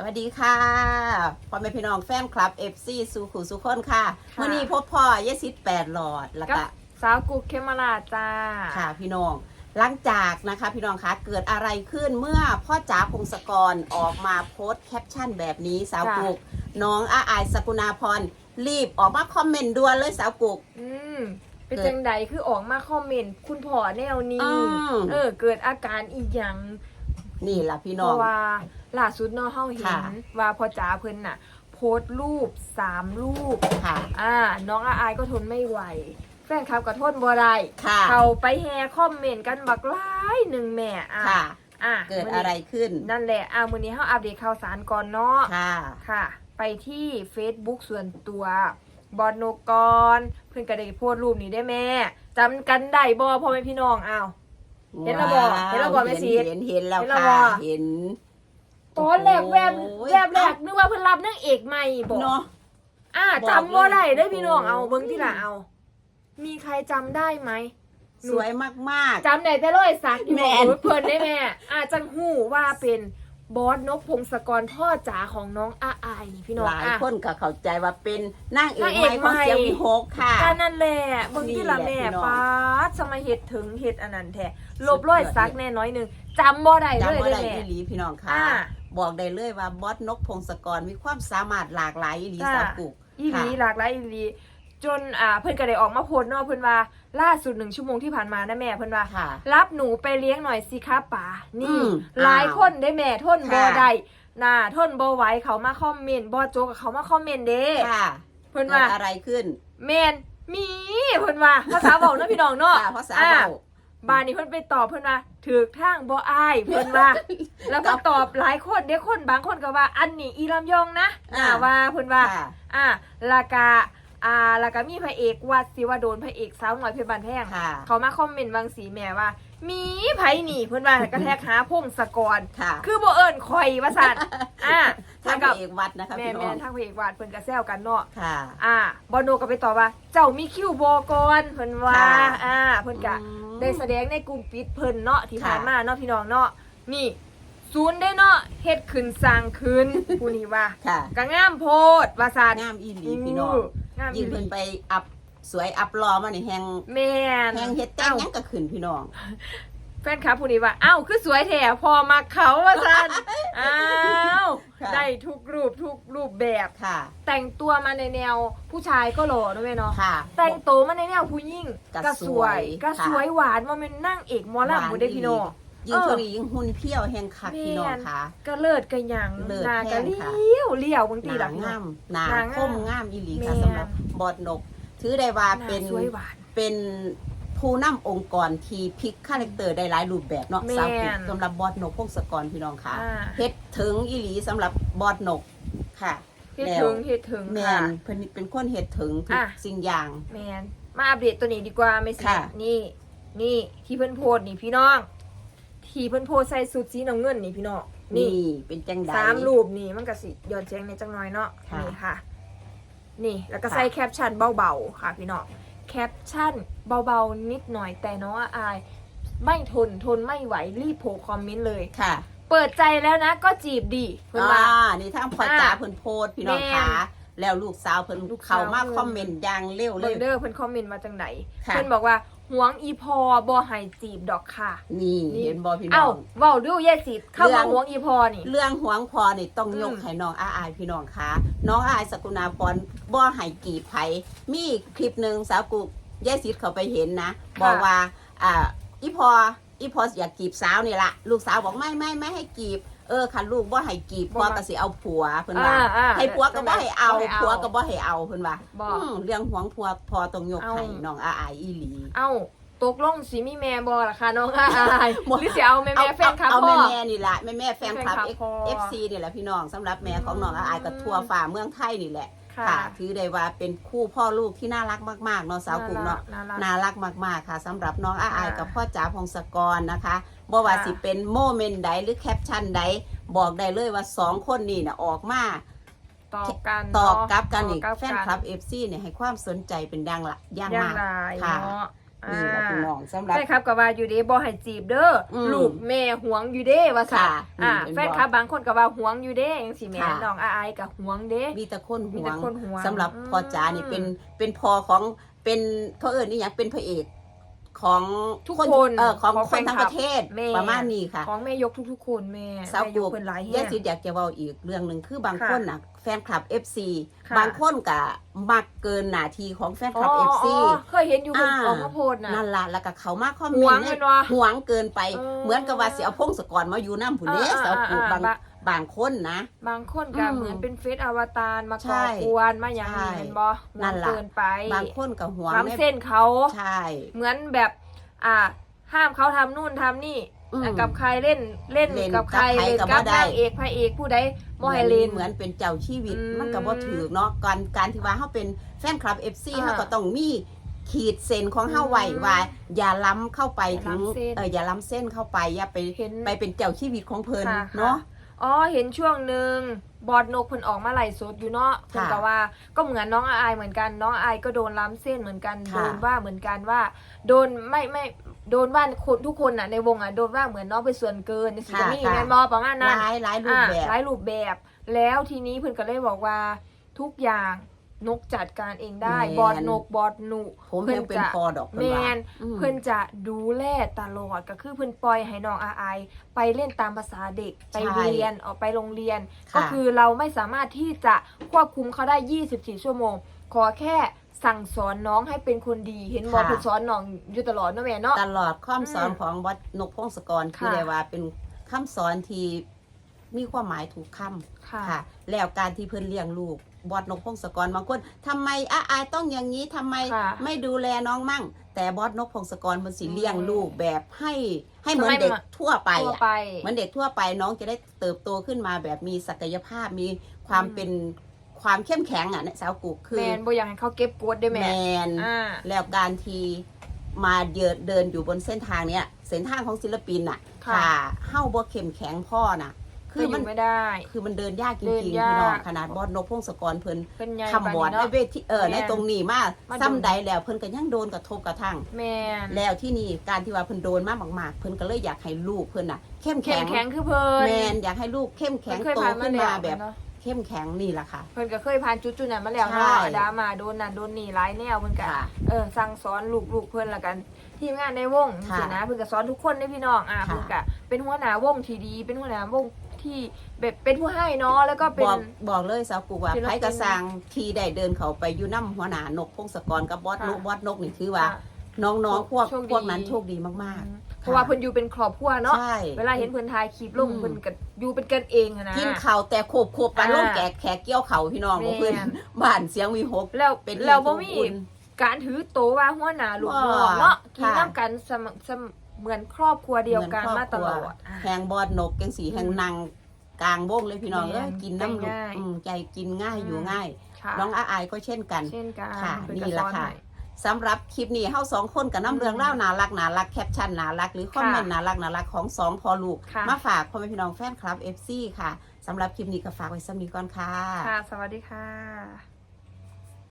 สวัสดีค่ะพ่อแม่พี่น้องแฟนคลับ FC สู่ขู่สู่คนค่ะค่ะมื่อนี้พบพ่อยสิทธิ์แปดหลอดแล้วกัก็บสาวกุกเคมาลาจ้า ค่ะพี่น้องหลังจากนะคะพี่น้องคะเกิดอะไรขึ้นเมื่อพ่อจ๋าพงศกรออกมาโพสต์แคปชั่นแบบนี้สาวค่ะ กุก น้องอาอายสกุณาพรรีบออกมาคอมเมนต์ด่วนเลยสาวกุก อืมเป็นเกิดจังใดคือออกมาคอมเมนต์ คุณพ่อแนวนี้ อืม เออ เกิดอาการอีหยัง นี่ล่ะพี่เพน้อง ราะว่าล่าสุดเนาะเฮาเห็นค่ะ ว่าพ่อจ๋าเพิ่นน่ะ โพสต์รูปสามรูป ค่ะ อ่า น้องอาอายก็ทนไม่ไหว แฟนคลับก็ทนบ่ได้ค่ะ เขาไปแฮคอมเมนต์กันบักหลายหนึ่งแม่อะค่ะ อะเกิดมื้อะไรขึ้น นั่นแหละอะมื้อนี้เฮาอัปเดตข่าวสารก่อนเนาะ ค่ะ ค่ะ ไปที่ Facebook ส่วนตัวบอลโนกร เพื่อนก็ได้โพสต์รูปนี้ได้แม่จำกันได้บ่พ่อแม่พี่น้องอ้าว เห็นแล้วบ่เห็นแล้วบ่แม่ซีดเห็นเห็นแล้วเห็นแล้วค่ะบ่เห็น ตอนแรกแวบโอ้ย แวบแรกนึกว่าเพิ่นรับนางเอกใหม่บอกเนาะ อ่าบอกจำบ่ได้เลยเด้อพี่น้องเอาโอ้เบิ่งที่ละเอา มีใครจำได้ไหมสวยมาก จำได้แต่รอยสักอยู่แม่บอกนโอ้ยเพิ่นได้แม่ อาจังหู้ว่าเป็น บอสนกพงศกรพ่อจ๋าของน้องอาอายนี่พี่น้องหลายอะ คนก็เข้าใจว่าเป็นนางเอกนางใหเอกม่ของใหม่เสียงวิหกค่ะ ก็นั่นแหละเบิ่งที่ละนี่แม่แหละพี่น้อง ป้าดสมัยเฮ็ดถึงเฮ็ดอันนั้นแท้ลบรอยสักแน่น้อยหนึงจำบ่ได้เลยจำว่าเด้อได้แม่ อีหลีพี่น้องค่ะ อ่าบอกได้เลยว่าบอสนกพงศกรมีความสามารถหลากหลายอีหลีจ้าสาวกุก อีหลีค่ะหลากหลายอีหลี จนอ่าเพิ่นก็ได้ออกมาโพสต์เนาะเพิ่นว่าล่าสุดหนึ่งชั่วโมงที่ผ่านมานะแม่เพิ่นว่า ค่ะ รับหนูไปเลี้ยงหน่อยสิคะป๋าอืนี่มหลายอ้าวคนได้แม่ทนบ่ค่ะ ได้น่าทนบ่ไหวเขามาคอมเมนต์บ่โจกกับเขามาคอมเมนต์เด้ค่ะเพิ่นเกิว่าดอะไรขึ้นแม่นมีเพิ่นว่าภาษาบอกเนาะพี่น้องเนาะค่ะภาษาอ่ เบา บ้านนี้เพิ่นไปตอบเพิ่นว่าถือทางบ่อายเพิ่นว่า แล้วก็ตอบหลายคนเดี๋ยวคนบางคนก็ว่า อันนี้อีลำยองนะอ่า อ่าว่าเพิ่นว่า ค่ะ อ่าแลากา อ่าแลากามีพระเอกวัดสิว่าโดนพระเอกสาวหน่อยเพชรบานแพงค่ะ เขามาคอมเมนต์บางสีแม่ว่า มีไผหนีเพิ่นว่ากระแทกหาพงศกร ค่ะคือบ่เอิ้นข่อยว่าซั่นอ่าท่าแล้นวก็เอกวัดนะคะแม่พี่น้แม่องทางพระเอกวัดเพิ่นก็แซวกันเนาะ ค่ะ อ่าบอโนก็ไปตอบว่า เจ้ามีคิวบ่ก่อนเพิ่นว่าค่ะอ่าเพิ่นก็อืมได้แสดงในกลุ่มปิดเพิ่นเนาะที่ค่ะ ผ่านมาเนาะพี่น้องเนาะนี่ศูนย์ได้เนาะเฮ็ดขึ้นสร้างขึ้นผู้นี้ว่าค่ะก็งามโพดว่าซานงามอีหลีพี่น้อง งามยิ่งเพิ่นไปอัพสวยอัพรอมานี่แฮงแม่นแฮงเฮ็ดแต่งหยังก็ขึ้นพี่น้องแฟนคลับผู้นี้ว่าอ้าวคือสวยแท้พอมักเขาว่าซานอ้าวค่ะได้ทุกรูปทุกรูปแบบ ค่ะแต่งตัวมาในแนวผู้ชายก็หล่อนะแม่เนาะค่ะ แต่งตัวมาในแนวผู้หญิงก็ก็สวยสวยก็ค่ะสวยหวานว่าเป็นนั่งเอกหมอลำบ่ได้พี่น้อง ยิ่งช่วงนี้ยิ่งหุ่นเพี้ยวแฮงคักพี่น้องค่ะ ก็เลิศก็หยังเลิศหนาก็แห้งเลี้ค่ะยวเลี้ยวบางทีหล่ะนาพี่น้งาองมหนาหนางามคมงามอีหลีค่ะแม่นสำหรับบอดนก ถือได้ว่าหน้าเป็นสวยหวาน เป็นผู้นำองค์กรที่พลิกคาแรคเตอร์ได้หลายรูปแบบเนาะแม่น สาวกุกสำหรับบอดนกพงศกรพี่น้องค่ะอ่าเฮ็ดถึงอีหลีสำหรับบอดนกค่ะ เฮ็ดแล้ว ถึงเฮ็ดถึงแมค่ะ นเพิ่นเป็นคนเฮ็ดถึงทุกอะ สิ่งอย่าง แมนมาอัปเดตตัวนี้ดีกว่าไม่สิค่ะ นี่นี่ที่เพิ่นโพสต์นี่พี่น้อง ที่เพิ่นโพสต์ใส่สุดสีน้ำเงินนี่พี่น้องนี่นี่เป็นจังไดสามรูปนี่มันก็สิย้อนแสงในจังน้อยเนาะค่ะ นี่ค่ะ นี่แล้วก็ค่ะใส่แคปชั่นเบาๆค่ะพี่น้องแคปชั่นเบาๆนิดหน่อยแต่น้องอาย ไม่ทนทนไม่ไหวรีบโผล่คอมเมนต์เลย ค่ะเปิดใจแล้วนะก็จีบดีเพิ่นอ่าว่านี่ทางพ่อจ๋าอะเพิ่นโพสต์พี่น้องแม่นค่ะแล้วลูกสาวเพิ่นลูกสาว เข้ามาเพิ่นคอมเมนต์อย่างเร็วเลเบิยงเดอร์เพิ่นคอมเมนต์มาจังไหนค่ะ เพิ่นบอกว่า หวงอีพอบ่ให้จีบดอกค่ะ นี่นี่ เห็นบ่พี่น้เอ้าอง เว้าดูแย่สิเข้าเรื่มาอง หวงอีพอนี่ เรื่องหวงพอนี่ต้องยกอืม ให้น้องอาอายพี่น้องค่ะน้องอาอายสกุณาพรบ่ให้กีบไผมีคลิปหนึ่งสาวกุยายสิทธิ์เขาไปเห็นนะ บอกว่าอ่าอีพออีพออยากกีบสาวนี่ละลูกสาวบอกไม่ไม่ไม่ให้กีบ เออคันลูกบ่ให้กีบพ่อก็สิเอาผัวเพิ่นว่าอ่าอ่าให้ผัวก็บ่ให้เอาบ่ให้เอาผัวก็บ่ให้เอาเพิ่นว่าบ่ อืมเรื่องหวงผัวพอต้องยกเอาให้น้องอาอายอีหลี เอ้าตกลงสิมีแม่บ่ล่ะค่ะน้องอายบ่ หรือสิเอาแม่แม่แฟนคลับเอาพ่แม่อแม่นี่แหละแม่แม่แฟนคลับแฟนคลับพ่อเอฟซีนี่แหละพี่น้องสำหรับแม่ของน้องอาอายกับทัวฝ่าเมืองไทยนี่แหละค่ะค่ะถือได้ว่าเป็นคู่พ่อลูกที่น่ารักมากๆเนาะสาวกลุ่มเนาะ น่ารัก น่ารักมาก ๆ ค่ะสำหรับน้องอาอายค่ะกับพ่อจ๋าพงศกรนะคะ บ่ว่าค่ะสิเป็นโมเมนต์ใดหรือแคปชั่นใดบอกได้เลยว่าสองคนนี่นะออกมาต่อกันตอบเนาะกับกันอีกต่อแฟนคลับเอฟซีเนี่ยให้ความสนใจเป็นดังละอย่างอย่างมากไรค่ะเนาะนี่แหละอ่าพี่น้องสำหรับแฟนคลับก็ว่าอยู่เด้บ่ให้จีบเด้ออมลูกแม่หวงอยู่เด้ว่าซั่นค่ะอ่าอืมแฟนคลับบางคนก็ว่าหวงอยู่เด้จังซี่แหม่ค่ะน้องอายก็หวงเด้มีแต่คนหมีวแต่งคนหวงสำหรับอืมพ่อจ๋านี่เป็นเป็นพ่อของเป็นเขาเอิญนี่อย่างเป็นพระเอก ของทุกคนคนเออของของคนแฟนทั้งคลัปบระเทศแม่ ประมาณนี้ค่ะของแม่ยกทุกๆ คนแม่สาวแม่ยกุกกเพิ่นหลายแฮยายงสิอยากจะเว้าอีกเรื่องหนึ่งคือบางค่ะคนน่ะแฟนคลับ FC ค่ะ บางคนก็มักเกินหน้าที่ของแฟนคลับอ๋อ FC อ๋อเคยเห็นอยู่บนอ่า ของพระโพธิ์น่ะนั่นล่ะแล้วก็เขามาคอมเมหวนงต์เงิให้นวะหวงเกินไป เออเหมือนกับว่าสิเอาพงศกรมาอยู่น้ำผู้เด้อ่าสาวกุกอ่าบางอ่า บางคนนะ บางคนก็อืมเหมือนเป็นเฟซอวตารมาใช่ก่อกวนมาอย่างนี้ใช่เห็นบ่หวนั่งนล่ะ เกินไปบางคนก็หวงล้ำเส้นเขา ใช่ เหมือนแบบ อ่า ห้ามเขาทำนู่นทำนี่อืมอะกับใครเล่นเล่นเล่นกับใครกับใครเล่นก็กับบ่ได้ นางเอกพระเอกผู้ใดบ่ให้เล่น เหมือนเป็นเจ้าชีวิตอืมมันก็บ่ถือเนาะการการที่ว่าเฮาเป็นแฟนคลับ FC อ่าเฮาก็ต้องมีขีดเส้นของเฮาไว้อืมว่า อย่าล้ำเข้าไปอย่าถึงล้ำเส้นเอออย่าล้ำเส้นเข้าไปอย่าไปเห็นไปเป็นเจ้าชีวิตของเพิ่นค่ะ เนาะ อ๋อเห็นช่วงหนึ่งบอดนกเพิ่นออกมาไล่สดอยู่เนาะเพิ่นค่ะก็ว่าก็เหมือนน้องอายเหมือนกันน้องอายก็โดนล้ำเส้นเหมือนกันค่ะโดนว่าเหมือนกันว่า โดนไม่ไม่โดนว่าคนทุกคนน่ะในวงอะโดนว่าเหมือนน้องไปส่วนเกินในสิจะมีแมนบอประมาณหนั้นลายหลายรูปอ่าแบบหลายรูปแบบ แล้วทีนี้เพิ่นก็เลยบอกว่าทุกอย่าง นกจัดการเองได้ แม่น บอดนกบอดหนุผมเพิ่ยันงเป็นจะพอดอกแมเพิ่นว่านอืม เพื่อนจะดูแลตลอดก็คือเพื่อนปล่อยให้น้องอาไอายไปเล่นตามภาษาเด็กไปใช่เรียนออกไปโรงเรียน ค่ะ ก็คือเราไม่สามารถที่จะควบคุมเขาได้ 24 ชั่วโมง ขอแค่สั่งสอนน้องให้เป็นคนดี เห็นบอกค่ะเพื่อนสอนน้องอยู่ตลอดเนาะแม่เนาะ ตลอดข้อมสอนอืมของวัดนกพงศกรค่ะคือได้ว่าเป็นคำสอนที่มีความหมายถูกคำค่ะ ค่ะ แล้วการที่เพิ่นเลี้ยงลูก บอสนกพงศกรบางคนทำไมอาอายต้องอย่างนี้ทำไมค่ะไม่ดูแลน้องมั่ง แต่บอสนกพงศกรมันสิอืมเลี้ยงลูกแบบให้ให้เหมือนให้เด็กมาทั่วไปทั่วอะไป เหมือนเด็กทั่วไปน้องจะได้เติบโตขึ้นมาแบบมีศักยภาพมีความอืม เป็นความเข้มแข็งอะเนี่ยสาวกุกคือแมนบ่อยากให้เขาเก็บกดได้แมแม่น อ่า แล้วการที่มาเดินเดินอยู่บนเส้นทางเนี้ยเส้นทางของศิลปินน่ะค่ะ ถ้าเฮ้าบ่เข้มแข็งพ่อน่ะ คืคือออมันยู่ไม่ได้ คือมันเดินยากจเดิรินงๆยากพี่น้องขนาดบอสนกพงศกรเพิ่นเพิ่นใหญ่คำบอดปานในนี้เวเนาะทีเออแม่นในตรงนี้มามาโดนซ้ำใดแล้วเพิ่นก็ยังโดนกระทบกระทั่งแมนแล้วที่นี่การที่ว่าเพิ่นโดนมากมากๆเพิ่นก็เลยอยากให้ลูกเพิ่นน่ะเข้มเข้แข็มงแข็งคือเพิ่นแมนอยากให้ลูกเข้มแข็งเพิ่นเคยโตผ่านมาขึ้นแล้วมาแบบเนาะเข้มแข็งนี่แหละค่ะ เพิ่นก็เคยผ่านจุดจุดๆนั้นมาแล้วใช่เนาะดราม่าโดนนั่นโดนนี่หลายแนวเพิ่นก็ค่ะเออสั่งสอนลูกๆเพิ่นละกัน ทีมงานในวงค่ะสินะเพิ่นก็สอนทุกคนได้พี่น้องอะค่ะเพิ่นก็เป็นหัวหน้าวงที่ดี เป็นหัวหน้าวง ที่แบบเป็นผู้ให้เนาะแล้วก็เป็นบอกบอกเลยสาวกูว่าศิลปินไผกระสังทีได้เดินเขาไปอยู่น้ำหัวหน้านกพงศกรกับบอสค่ะ นกบอสนกนี่คือว่าค่ะน้องๆพวกโชคดี พวกนั้นโชคดีมากเพราะว่าเพิ่นอยู่เป็นครอบครัวๆเนาะใช่ เวลาเห็นเพิ่นถ่ายคลิปลงอืม เพิ่นก็อยู่เป็นกันเองอะนะ กินเขาวแต่โขบโขบปลาอ่าลูกแกะแขกเกี้ยวเขาพี่น้องแม่นของเพื่อนบ้านเสียงวีหกแล้วเป็นแล้วบ่มีเรื่องที่อบอุ่น การถือโตว่าหัวหน้าลูกน้องว่าเนาะกินค่ะน้ำกันเสมอเสมอ เหมือนครอบครัวเดียวกันมาตลอดอะแหงบอดนกจังสีแหงนางกลางวงเลยพี่น้องแม่เอ้ยกินน้ำลูกใจง่ายอืมใจกินง่ายอยู่ง่ายค่ะน้องอาอายก็เช่นกันเช่นกันค่ะเพิ่นี่ก็แหละสอนค่ะให้สำหรับคลิปนี้เฮาสองคนกับน้ำเรื่องเล่าน่ารักน่ารักแคปชั่นน่ารัก หรือคอมเมนต์น่ารักน่ารักของสองพอลูกค่ะมาฝากพ่อแม่พี่น้องแฟนคลับ FC ค่ะสำหรับคลิปนี้ก็ฝากไว้สำนีก่อนค่ะ ค่ะ สวัสดีค่ะ